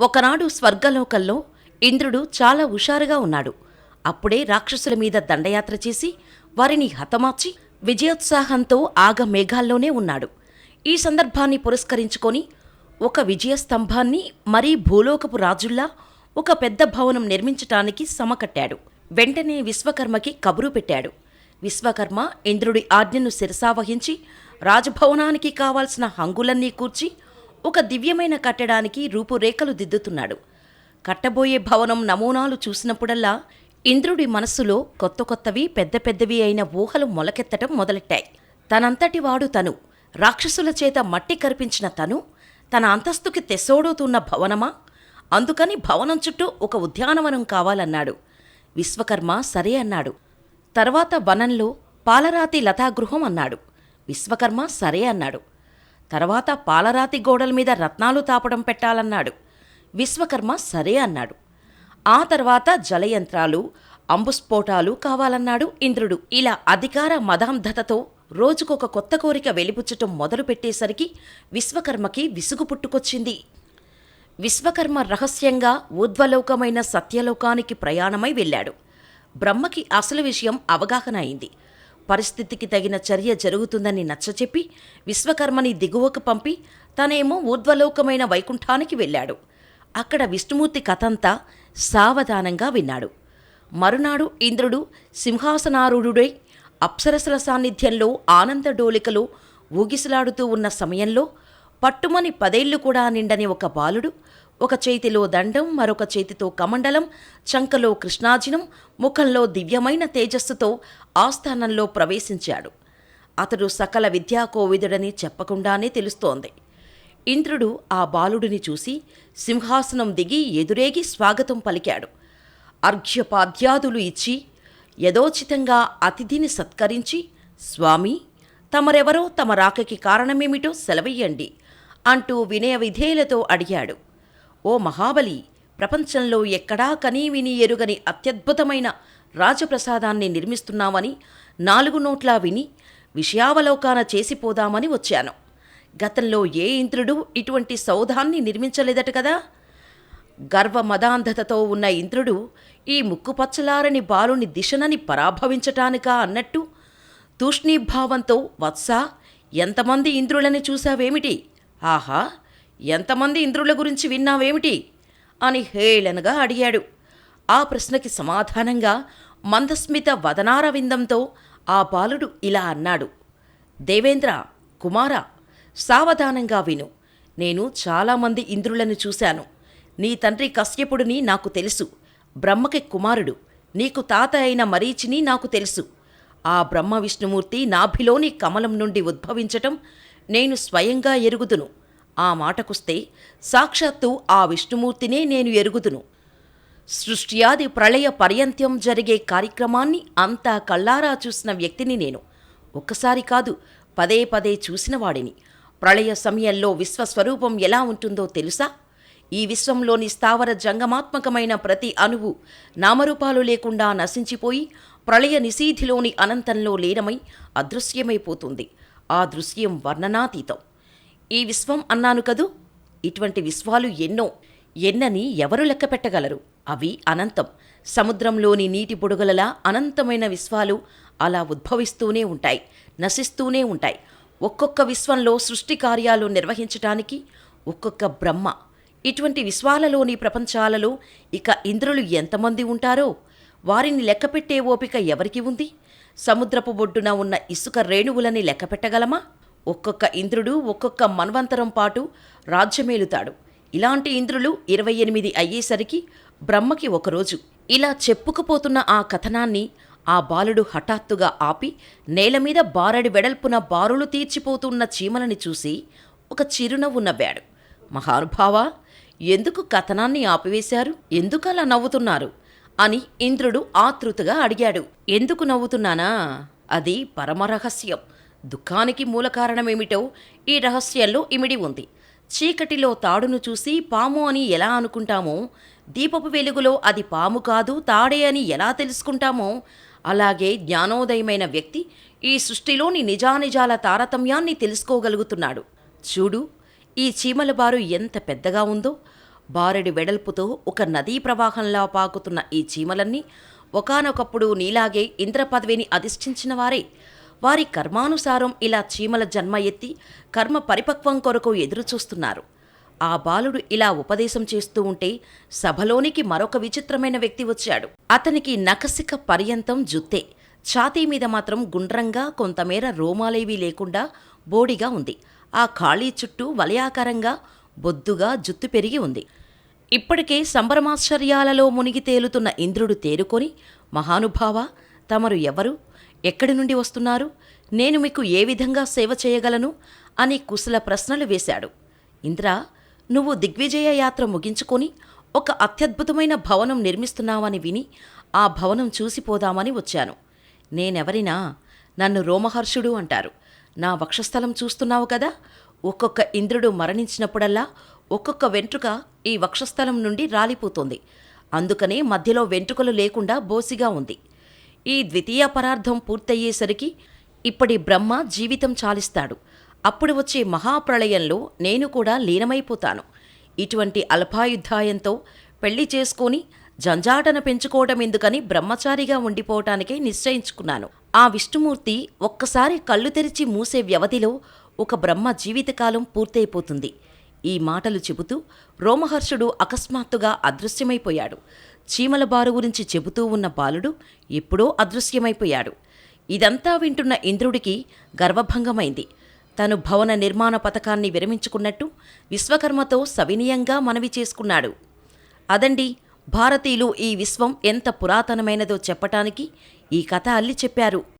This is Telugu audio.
ఒకనాడు స్వర్గలోకంలో ఇంద్రుడు చాలా హుషారుగా ఉన్నాడు. అప్పుడే రాక్షసుల మీద దండయాత్ర చేసి వారిని హతమార్చి విజయోత్సాహంతో ఆగ మేఘాల్లోనే ఉన్నాడు. ఈ సందర్భాన్ని పురస్కరించుకొని ఒక విజయస్తంభాన్ని మరీ భూలోకపు రాజుల్లా ఒక పెద్ద భవనం నిర్మించటానికి సమకట్టాడు. వెంటనే విశ్వకర్మకి కబురు పెట్టాడు. విశ్వకర్మ ఇంద్రుడి ఆజ్ఞను శిరసావహించి రాజభవనానికి కావాల్సిన హంగులన్నీ కూర్చి ఒక దివ్యమైన కట్టడానికి రూపురేఖలు దిద్దుతున్నాడు. కట్టబోయే భవనం నమూనాలు చూసినప్పుడల్లా ఇంద్రుడి మనస్సులో కొత్త కొత్తవి పెద్ద పెద్దవి అయిన ఊహలు మొలకెత్తటం మొదలెట్టాయి. తనంతటి వాడు తను. రాక్షసుల చేత మట్టి కరిపించిన తను. తన అంతస్తుకి తెసోడుతున్న భవనమా? అందుకని భవనం చుట్టూ ఒక ఉద్యానవనం కావాలన్నాడు. విశ్వకర్మ సరే అన్నాడు. తర్వాత వనంలో పాలరాతి లతాగృహం అన్నాడు. విశ్వకర్మ సరే అన్నాడు. తర్వాత పాలరాతి గోడల మీద రత్నాలు తాపడం పెట్టాలన్నాడు. విశ్వకర్మ సరే అన్నాడు. ఆ తర్వాత జలయంత్రాలు అంబుస్ఫోటాలు కావాలన్నాడు ఇంద్రుడు. ఇలా అధికార మదాంధతతో రోజుకొక కొత్త కోరిక వెలిపుచ్చటం మొదలుపెట్టేసరికి విశ్వకర్మకి విసుగు పుట్టుకొచ్చింది. విశ్వకర్మ రహస్యంగా ఊర్ధ్వలోకమైన సత్యలోకానికి ప్రయాణమై వెళ్ళాడు. బ్రహ్మకి అసలు విషయం అవగాహన అయింది. పరిస్థితికి తగిన చర్య జరుగుతుందని నచ్చచెప్పి విశ్వకర్మని దిగువకు పంపి తనేమో ఊర్ధ్వలోకమైన వైకుంఠానికి వెళ్ళాడు. అక్కడ విష్ణుమూర్తి కథంతా సావధానంగా విన్నాడు. మరునాడు ఇంద్రుడు సింహాసనారూఢుడై అప్సరసల సాన్నిధ్యంలో ఆనందడోలికలో ఊగిసలాడుతూ ఉన్న సమయంలో పట్టుమని పదేళ్ళు కూడా నిండని ఒక బాలుడు ఒక చేతిలో దండం మరొక చేతితో కమండలం చంకలో కృష్ణాజినం ముఖంలో దివ్యమైన తేజస్సుతో ఆస్థానంలో ప్రవేశించాడు. అతడు సకల విద్యాకోవిదుడని చెప్పకుండానే తెలుస్తోంది. ఇంద్రుడు ఆ బాలుడిని చూసి సింహాసనం దిగి ఎదురేగి స్వాగతం పలికాడు. అర్ఘ్యపాద్యాదులు ఇచ్చి యథోచితంగా అతిథిని సత్కరించి స్వామి తమరెవరో తమ రాకకి కారణమేమిటో సెలవయ్యండి అంటూ వినయ విధేయులతో అడిగాడు. ఓ మహాబలి! ప్రపంచంలో ఎక్కడా కనీ విని ఎరుగని అత్యద్భుతమైన రాజప్రసాదాన్ని నిర్మిస్తున్నామని నాలుగు నోట్లా విని విషయావలోకాన చేసిపోదామని వచ్చాను. గతంలో ఏ ఇంద్రుడు ఇటువంటి సౌధాన్ని నిర్మించలేదట కదా! గర్వమదాంధతతో ఉన్న ఇంద్రుడు ఈ ముక్కుపచ్చలారని బాలుని దిశనని పరాభవించటానికా అన్నట్టు తూష్ణీభావంతో వత్సా ఎంతమంది ఇంద్రులని చూశావేమిటి? ఆహా! ఎంతమంది ఇంద్రుల గురించి విన్నావేమిటి? అని హేళనగా అడిగాడు. ఆ ప్రశ్నకి సమాధానంగా మందస్మిత వదనారవిందంతో ఆ బాలుడు ఇలా అన్నాడు. దేవేంద్ర కుమార సావధానంగా విను. నేను చాలామంది ఇంద్రులను చూశాను. నీ తండ్రి కశ్యపుడిని నాకు తెలుసు. బ్రహ్మకి కుమారుడు. నీకు తాత అయిన మరీచిని నాకు తెలుసు. ఆ బ్రహ్మ విష్ణుమూర్తి నాభిలోని కమలం నుండి ఉద్భవించటం నేను స్వయంగా ఎరుగుదును. ఆ మాటకొస్తే సాక్షాత్తు ఆ విష్ణుమూర్తినే నేను ఎరుగుదును. సృష్ట్యాది ప్రళయ పర్యంత్యం జరిగే కార్యక్రమాన్ని అంతా కళ్ళారా చూసిన వ్యక్తిని నేను. ఒక్కసారి కాదు పదే పదే చూసినవాడిని ప్రళయ సమయంలో విశ్వస్వరూపం ఎలా ఉంటుందో తెలుసా? ఈ విశ్వంలోని స్థావర జంగమాత్మకమైన ప్రతి అణువు నామరూపాలు లేకుండా నశించిపోయి ప్రళయ నిశీధిలోని అనంతంలో లీనమై అదృశ్యమైపోతుంది. ఆ దృశ్యం వర్ణనాతీతం. ఈ విశ్వం అన్నాను కదూ? ఇటువంటి విశ్వాలు ఎన్నో. ఎన్నని ఎవరు లెక్క పెట్టగలరు? అవి అనంతం. సముద్రంలోని నీటి బుడగలలా అనంతమైన విశ్వాలు అలా ఉద్భవిస్తూనే ఉంటాయి నశిస్తూనే ఉంటాయి. ఒక్కొక్క విశ్వంలో సృష్టి కార్యాలు నిర్వహించటానికి ఒక్కొక్క బ్రహ్మ. ఇటువంటి విశ్వాలలోని ప్రపంచాలలో ఇక ఇంద్రులు ఎంతమంది ఉంటారో? వారిని లెక్కపెట్టే ఓపిక ఎవరికి ఉంది? సముద్రపు బొడ్డున ఉన్న ఇసుక రేణువులని లెక్కపెట్టగలమా ఒక్కొక్క ఇంద్రుడు ఒక్కొక్క మన్వంతరం పాటు రాజ్యమేలుతాడు. ఇలాంటి ఇంద్రులు ఇరవై ఎనిమిది అయ్యేసరికి బ్రహ్మకి ఒకరోజు. ఇలా చెప్పుకుపోతున్న ఆ కథనాన్ని ఆ బాలుడు హఠాత్తుగా ఆపి నేలమీద బారడి వెడల్పున బారులు తీర్చిపోతున్న చీమలని చూసి ఒక చిరునవ్వు నవ్వాడు. మహానుభావా ఎందుకు కథనాన్ని ఆపివేశారు? ఎందుకలా నవ్వుతున్నారు? అని ఇంద్రుడు ఆతృతగా అడిగాడు. ఎందుకు నవ్వుతున్నానా? అది పరమరహస్యం దుఃఖానికి మూల కారణమేమిటో ఈ రహస్యంలో ఇమిడి ఉంది. చీకటిలో తాడును చూసి పాము అని ఎలా అనుకుంటామో దీపపు వెలుగులో అది పాము కాదు తాడే అని ఎలా తెలుసుకుంటామో అలాగే జ్ఞానోదయమైన వ్యక్తి ఈ సృష్టిలోని నిజానిజాల తారతమ్యాన్ని తెలుసుకోగలుగుతున్నాడు. చూడు ఈ చీమల బారు ఎంత పెద్దగా ఉందో. బారెడి వెడల్పుతో ఒక నదీ ప్రవాహంలా పాకుతున్న ఈ చీమలన్నీ ఒకానొకప్పుడు నీలాగే ఇంద్ర పదవిని అధిష్ఠించిన వారే. వారి కర్మానుసారం ఇలా చీమల జన్మ ఎత్తి కర్మ పరిపక్వం కొరకు ఎదురుచూస్తున్నారు. ఆ బాలుడు ఇలా ఉపదేశం చేస్తూ ఉంటే సభలోనికి మరొక విచిత్రమైన వ్యక్తి వచ్చాడు. అతనికి నకసిక పర్యంతం జుత్తే. ఛాతీ మీద మాత్రం గుండ్రంగా కొంతమేర రోమాలేవీ లేకుండా బోడిగా ఉంది. ఆ ఖాళీ చుట్టూ వలయాకారంగా బొద్దుగా జుత్తు పెరిగి ఉంది. ఇప్పటికే సంభ్రమాశ్చర్యాలలో మునిగి తేలుతున్న ఇంద్రుడు తేరుకొని మహానుభావ తమరు ఎవరు? ఎక్కడి నుండి వస్తున్నారు? నేను మీకు ఏ విధంగా సేవ చేయగలను? అని కుశల ప్రశ్నలు వేశాడు. ఇంద్ర నువ్వు దిగ్విజయ యాత్ర ముగించుకొని ఒక అత్యద్భుతమైన భవనం నిర్మిస్తున్నావని విని ఆ భవనం చూసిపోదామని వచ్చాను. నేనెవరినా? నన్ను రోమహర్షుడు అంటారు. నా వక్షస్థలం చూస్తున్నావు కదా? ఒక్కొక్క ఇంద్రుడు మరణించినప్పుడల్లా ఒక్కొక్క వెంట్రుక ఈ వక్షస్థలం నుండి రాలిపోతుంది. అందుకనే మధ్యలో వెంట్రుకలు లేకుండా బోసిగా ఉంది. ఈ ద్వితీయ పరార్థం పూర్తయ్యేసరికి ఇప్పటి బ్రహ్మ జీవితం చాలిస్తాడు. అప్పుడు వచ్చే మహాప్రళయంలో నేను కూడా లీనమైపోతాను. ఇటువంటి అల్పాయుద్ధాయంతో పెళ్ళి చేసుకొని జంజాటన పెంచుకోవటం ఎందుకని బ్రహ్మచారిగా ఉండిపోవటానికే నిశ్చయించుకున్నాను. ఆ విష్ణుమూర్తి ఒక్కసారి కళ్ళు తెరిచి మూసే వ్యవధిలో ఒక బ్రహ్మ జీవితకాలం పూర్తయిపోతుంది. ఈ మాటలు చెబుతూ రోమహర్షుడు అకస్మాత్తుగా అదృశ్యమైపోయాడు. చీమల బారు గురించి చెబుతూ ఉన్న బాలుడు ఎప్పుడో అదృశ్యమైపోయాడు. ఇదంతా వింటున్న ఇంద్రుడికి గర్వభంగమైంది. తను భవన నిర్మాణ పథకాన్ని విరమించుకున్నట్టు విశ్వకర్మతో సవినీయంగా మనవి చేసుకున్నాడు. అదండి భారతీయులు ఈ విశ్వం ఎంత పురాతనమైనదో చెప్పటానికి ఈ కథ అల్లి చెప్పారు.